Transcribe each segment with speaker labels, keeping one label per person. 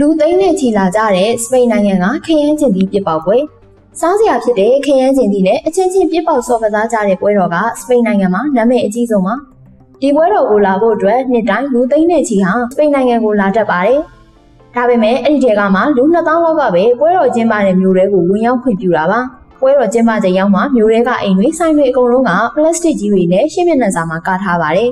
Speaker 1: လူသိန်းနဲ့ချီလာကြတဲ့စပိန်နိုင်ငံကခရမ်းကျင်သီးပြစ်ပေါက်ပွဲစားစရာဖြစ်တဲ့ခရမ်းကျင်သီးနဲ့အချင်းချင်းပြစ်ပေါက်ဆော့ကစားကြတဲ့ပွဲတော်ကစပိန်နိုင်ငံမှာနာမည်အကြီးဆုံးပါဒီပွဲတော်ကိုလာဖို့အတွက်နှစ်တိုင်းလူသိန်းနဲ့ချီဟာစပိန်နိုင်ငံကိုလာတတ်ပါတယ်ဒါပေမဲ့အဲ့ဒီတဲကမှလူ2000လောက်ကပဲပွဲတော်ကျင်းပတဲ့မြို့တွေကိုဝင်ရောက်ခွင့်ပြုတာပါပွဲတော်ကျင်းပချိန်ရောက်မှမြို့တွေကအိမ်တွေဆိုင်တွေအကုန်လုံးကပလတ်စတစ်ကြီးတွေနဲ့ရှင်းမျက်နှာစာမှာကာထားပါတယ်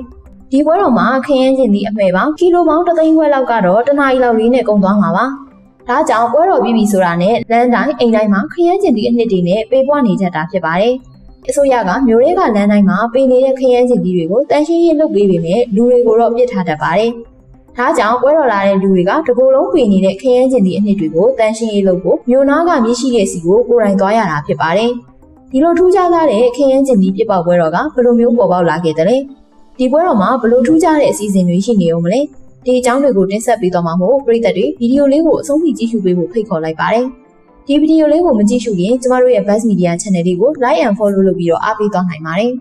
Speaker 1: ဒီပွဲတော်မှာခရမ်းကျင်သည့်အမှဲပေါင်းကီလိုပေါင်း3သိန်းခွဲလောက်ကတော့တနားရီလောက်လေးနဲ့ကုန်သွားမှာပါ။ဒါကြောင့်ပွဲတော်ပြီးပြီဆိုတာနဲ့လမ်းတိုင်းအိမ်တိုင်းမှာခရမ်းကျင်သည့်အနှစ်တွေနဲ့ပေးပွားနေကြတာဖြစ်ပါတယ်။အစိုးရကမျိုးရဲကလမ်းတိုင်းမှာပေးနေတဲ့ခရမ်းကျင်သီးတွေကိုတန်ရှင်းရေးလုပ်ပေးပေမဲ့လူတွေကိုတော့ပြစ်ထားတတ်ပါတယ်။ဒါကြောင့်ပွဲတော်လာတဲ့လူတွေကတကူလုံးပြင်နေတဲ့ခရမ်းကျင်သည့်အနှစ်တွေကိုတန်ရှင်းရေးလုပ်ဖို့မျိုးနာကမြရှိတဲ့စီကိုကိုယ်တိုင်သွားရတာဖြစ်ပါတယ်။ဒီလိုထူးခြားလာတဲ့ခရမ်းကျင်သီးပြစ်ပေါက်ပွဲတော်ကဘယ်လိုမျိုးပေါ်ပေါက်လာခဲ့တယ်လဲ။ ဒီပွဲတော်မှာဘလို့ထူးခြားတဲ့အစီအစဉ်တွေရှိနေအောင်မလဲဒီအကြောင်းတွေကိုတင်ဆက်ပေးတော့မှာမို့ပရိသတ်တွေဗီဒီယိုလေးကိုအဆုံးထိကြည့်ရှုပေးဖို့ဖိတ်ခေါ်လိုက်ပါတယ်ဒီဗီဒီယိုလေးကိုမကြည့်ရှုရင်ကျမတို့ရဲ့ Buzz Media Channel လေးကို Like and Follow လုပ်ပြီးတော့အားပေးသွားနိုင်ပါတယ်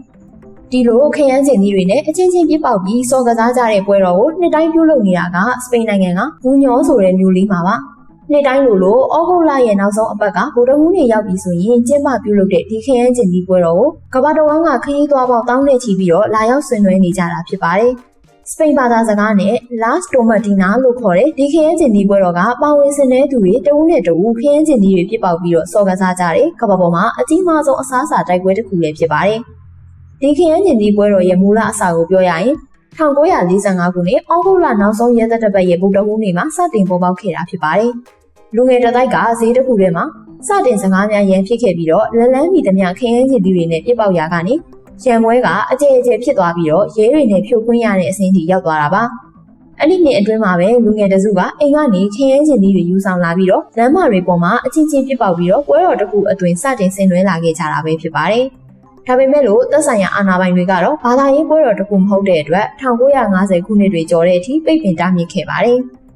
Speaker 1: ဒီလိုခရမ်းစင်ကြီးတွေနဲ့အချင်းချင်းပြစ်ပေါက်ပြီးစော်ကစားကြတဲ့ပွဲတော်ကိုနှစ်တိုင်းပြုလုပ်နေတာကစပိန်နိုင်ငံကဘူးညောဆိုတဲ့မြို့လေးမှာပါ နှစ်တိုင်းလိုလိုဩဂုတ်လရဲ့နောက်ဆုံးအပတ်ကဗိုလ်တော်မှုနေရောက်ပြီဆိုရင်ကျင်းပပြုလုပ်တဲ့ဒီခရမ်းကျင်ကြီးပွဲတော်ကိုကမ္ဘာတော်ကခရီးသွားပေါင်းတောင်းနဲ့ချီပြီးတော့လာရောက်ဆင်နွှဲနေကြတာဖြစ်ပါတယ်။စပိန်ဘာသာစကားနဲ့ Las Tomatina လို့ခေါ်တဲ့ဒီခရမ်းကျင်ကြီးပွဲတော်ကပါဝင်ဆင်နွှဲသူတွေတဦးနဲ့တဦးခရမ်းကျင်ကြီးတွေပြစ်ပေါက်ပြီးတော့စော်ကစားကြတဲ့ကမ္ဘာပေါ်မှာအကြီးမားဆုံးအစားအစာတိုက်ပွဲတစ်ခုလည်းဖြစ်ပါတယ်။ဒီခရမ်းကျင်ကြီးပွဲတော်ရဲ့မူလအစကိုပြောရရင်1945ခုနှစ်ဩဂုတ်လနောက်ဆုံးရဲသက်တပတ်ရဲ့ဗုဒ္ဓဟူးနေ့မှာစတင်ပေါ်ပေါက်ခဲ့တာဖြစ်ပါတယ်။ လူငယ်တစ်တိုက်ကဈေးတစ်ခုထဲမှာစတင်စကားများရန်ဖြစ်ခဲ့ပြီးတော့လလန်းမီသမျှခင်းရင်းစီတွေနဲ့ပြစ်ပေါက်ရာကနေရံပွဲကအကျဲအကျဲဖြစ်သွားပြီးတော့ရဲတွေနဲ့ဖြိုခွင်းရတဲ့အဆင့်ထိရောက်သွားတာပါအဲ့ဒီနှစ်အတွင်းမှာပဲလူငယ်တစုကအိမ်ကနေခင်းရင်းစီတွေယူဆောင်လာပြီးတော့လမ်းမတွေပေါ်မှာအချင်းချင်းပြစ်ပေါက်ပြီးတော့ပွဲတော်တစ်ခုအတွင်စတင်ဆင်နွှဲလာခဲ့ကြတာပဲဖြစ်ပါတယ်ဒါပေမဲ့လို့သက်ဆိုင်ရာအာဏာပိုင်တွေကတော့ဘာသာရေးပွဲတော်တစ်ခုမဟုတ်တဲ့အတွက်1950ခုနှစ်တွေကျော်တဲ့အထိပိတ်ပင်တားမြစ်ခဲ့ပါတယ်။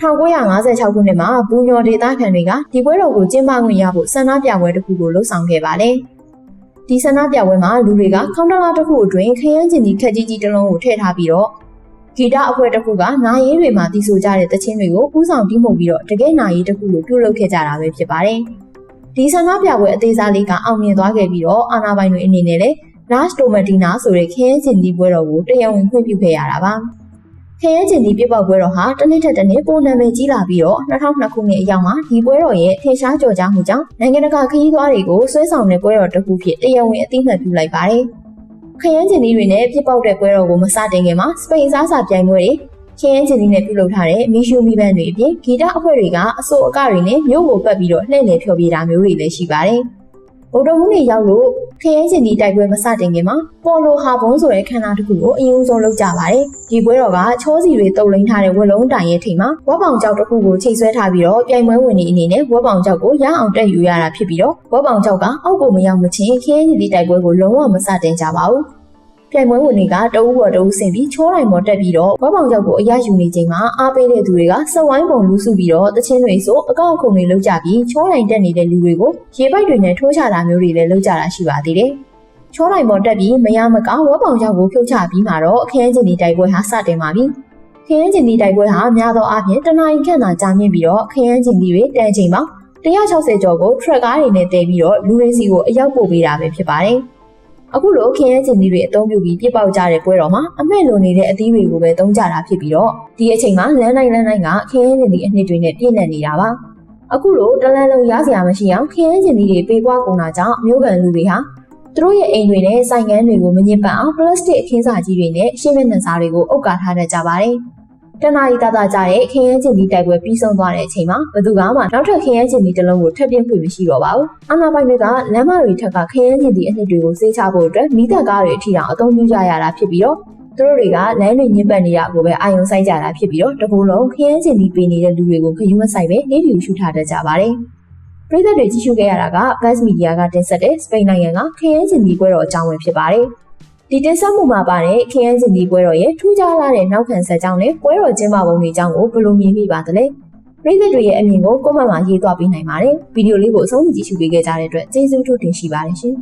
Speaker 1: 1956ခုနှစ်မှာဘူးညော်ဒေသခံတွေကဒီပွဲတော်ကိုကျင်းပခွင့်ရဖို့ဆန္ဒပြပွဲတစ်ခုကိုလှုပ်ဆောင်ခဲ့ပါတယ်။ဒီဆန္ဒပြပွဲမှာလူတွေကခေါင်းတလားတစ်ခုအတွင်းခရမ်းကျင်ကြီးခက်ကြီးကြီးတစ်လုံးကိုထည့်ထားပြီးတော့ဂီတအဖွဲ့တစ်ခုကနာရေးတွေမှာတီးဆိုကြတဲ့တခြင်းတွေကိုဥဆောင်တီးမှုပြီးတော့တကယ်နာရေးတစ်ခုကိုပြုလုပ်ခဲ့ကြတာပဲဖြစ်ပါတယ်။ဒီဆန္ဒပြပွဲအသေးစားလေးကအောင်မြင်သွားခဲ့ပြီးတော့အာနာပိုင်တွေအနေနဲ့လည်း Last Tomatina ဆိုတဲ့ခရမ်းကျင်ကြီးပွဲတော်ကိုတရားဝင်ခွင့်ပြုခဲ့ရတာပါ။ ခရဲကျင်ဒီပြပောက်ပွဲတော်ဟာတစ်နှစ်ထက်တစ်နှစ်ပိုနာမည်ကြီးလာပြီးတော့2002ခုနှစ်အရောက်မှာဒီပွဲတော်ရဲ့ထင်ရှားကြော်ကြားမှုကြောင့်နိုင်ငံတကာခရီးသွားတွေကိုဆွဲဆောင်တဲ့ပွဲတော်တစ်ခုဖြစ်တရားဝင်အသိမှတ်ပြုလိုက်ပါတယ်။ခရမ်းကျင်ဒီတွေနဲ့ပြပောက်တဲ့ပွဲတော်ကိုမစတင်ခင်မှာစပိန်စားစာပြိုင်ပွဲတွေခရမ်းကျင်ဒီနဲ့ပြုလုပ်ထားတဲ့မီရှူမီဘန်တွေအပြင်ဂီတအဖွဲ့တွေကအစိုးအကတွေနဲ့မြို့ကိုပတ်ပြီးတော့လှည့်လည်ဖျော်ဖြေတာမျိုးတွေလည်းရှိပါတယ်။ ဗုဒ္ဓဟူးနေ့ရောက်လို့ခရဲရှင်ဒီတိုက်ပွဲမစတင်ခင်မှာပေါ်လိုဟာဘုံဆိုတဲ့ခန္ဓာတစ်ခုကိုအရင်ဆုံးလုပ်ကြပါတယ်။ဒီပွဲတော်ကချောစီတွေတုပ်လိန်ထားတဲ့ဝက်လုံးတိုင်ရဲ့ထိပ်မှာဝက်ပေါင်ကြောက်တစ်ခုကိုချိတ်ဆွဲထားပြီးတော့ပြိုင်ပွဲဝင်နေအနေနဲ့ဝက်ပေါင်ကြောက်ကိုရအောင်တက်ယူရတာဖြစ်ပြီးတော့ဝက်ပေါင်ကြောက်ကအောက်ကိုမရောက်မချင်းခရဲရှင်ဒီတိုက်ပွဲကိုလုံးဝမစတင်ကြပါဘူး။ ပြိုင်ပွဲဝင်တွေကတအူးပေါ်တအူးဆင်ပြီးချိုးတိုင်းပေါ်တက်ပြီးတော့ဝက်ပေါင်ကြောက်ကိုအရယူနေချိန်မှာအားပေးတဲ့သူတွေကစဝိုင်းပုံလူစုပြီးတော့တချင်းတွေဆိုအကောက်အခုံတွေလောက်ကြပြီးချိုးတိုင်းတက်နေတဲ့လူတွေကိုရေပိုက်တွေနဲ့ထိုးချတာမျိုးတွေလည်းလောက်ကြတာရှိပါသေးတယ်။ချိုးတိုင်းပေါ်တက်ပြီးမရမကောင်းဝက်ပေါင်ကြောက်ကိုဖြုတ်ချပြီးမှတော့အခင်းကျင်ဒီတိုက်ပွဲဟာစတင်ပါပြီ။ခရမ်းကျင်ဒီတိုက်ပွဲဟာများသောအားဖြင့်တနအီခန့်သာကြာမြင့်ပြီးတော့ခရမ်းကျင်ဒီတွေတန်ချိန်ပေါင်း160ကျော်ကိုထရက်ကားတွေနဲ့တည်ပြီးတော့လူရင်းစီကိုအရောက်ပို့ပေးတာပဲဖြစ်ပါတယ်။ အခုလိုခရမ်းကျင်ကြီးတွေအသုံးပြုပြီးပြစ်ပေါက်ကြတဲ့ပွဲတော်မှာအမဲ့လိုနေတဲ့အသီးတွေကိုပဲသုံးကြတာဖြစ်ပြီးတော့ဒီအချိန်မှာလမ်းတိုင်းလမ်းတိုင်းကခရမ်းကျင်ကြီးအနှစ်တွေနဲ့ပြည့်နေနေတာပါအခုလိုတလန်းလုံးရစရာမရှိအောင်ခရမ်းကျင်ကြီးတွေပေးပွားကုန်တာကြောင့်မျိုးကန်လူတွေဟာသူတို့ရဲ့အိမ်တွေနဲ့ဆိုင်ကန်းတွေကိုမညစ်ပတ်အောင်ပလတ်စတစ်အခင်းစာကြီးတွေနဲ့ရှင်းမျက်နှာစာတွေကိုအုပ်ကာထားတတ်ကြပါတယ်။ တနာရီတာတာကြတဲ့ခရမ်းကျင်ဒီတိုက်ပွဲပြီးဆုံးသွားတဲ့အချိန်မှာဘသူကမှနောက်ထပ်ခရမ်းကျင်ဒီတစ်လုံးကိုထပ်ပြင်းဖွင့်မရှိတော့ပါဘူး။အာနာပိုင်တွေကလမ်းမတွေထက်ကခရမ်းကျင်ဒီအနှစ်တွေကိုစေးချဖို့အတွက်မိသက်ကားတွေအထိတောင်အသုံးပြုကြရတာဖြစ်ပြီးတော့သူတို့တွေကလမ်းတွေညစ်ပတ်နေတာကိုပဲအာရုံစိုက်ကြတာဖြစ်ပြီးတော့တကူလုံးခရမ်းကျင်ဒီပေးနေတဲ့လူတွေကိုခယူးမဆိုင်ပဲနေတူရှုထားတတ်ကြပါတယ်။ပြည်သက်တွေကြည့်ရှုခဲ့ရတာက Buzz Media ကတင်ဆက်တဲ့စပိန်နိုင်ငံကခရမ်းကျင်ဒီပွဲတော်အကြောင်းပဲဖြစ်ပါတယ်။ ဒီတင်ဆက်မှုမှာပါတဲ့ခရမ်းစင်ဒီပွဲတော်ရဲ့ထူးခြားလာတဲ့နောက်ခံဆက်ကြောင်းနဲ့ပွဲတော်ကျင်းပပုံတွေအကြောင်းကိုဘယ်လိုမြင်မိပါသလဲပရိသတ်တွေရဲ့အမြင်ကိုကွန်မန့်မှာရေးသွားပေးနိုင်ပါတယ်ဗီဒီယိုလေးကိုအဆုံးထိကြည့်ရှုပေးခဲ့ကြတဲ့အတွက်ကျေးဇူးထူးတင်ရှိပါတယ်ရှင်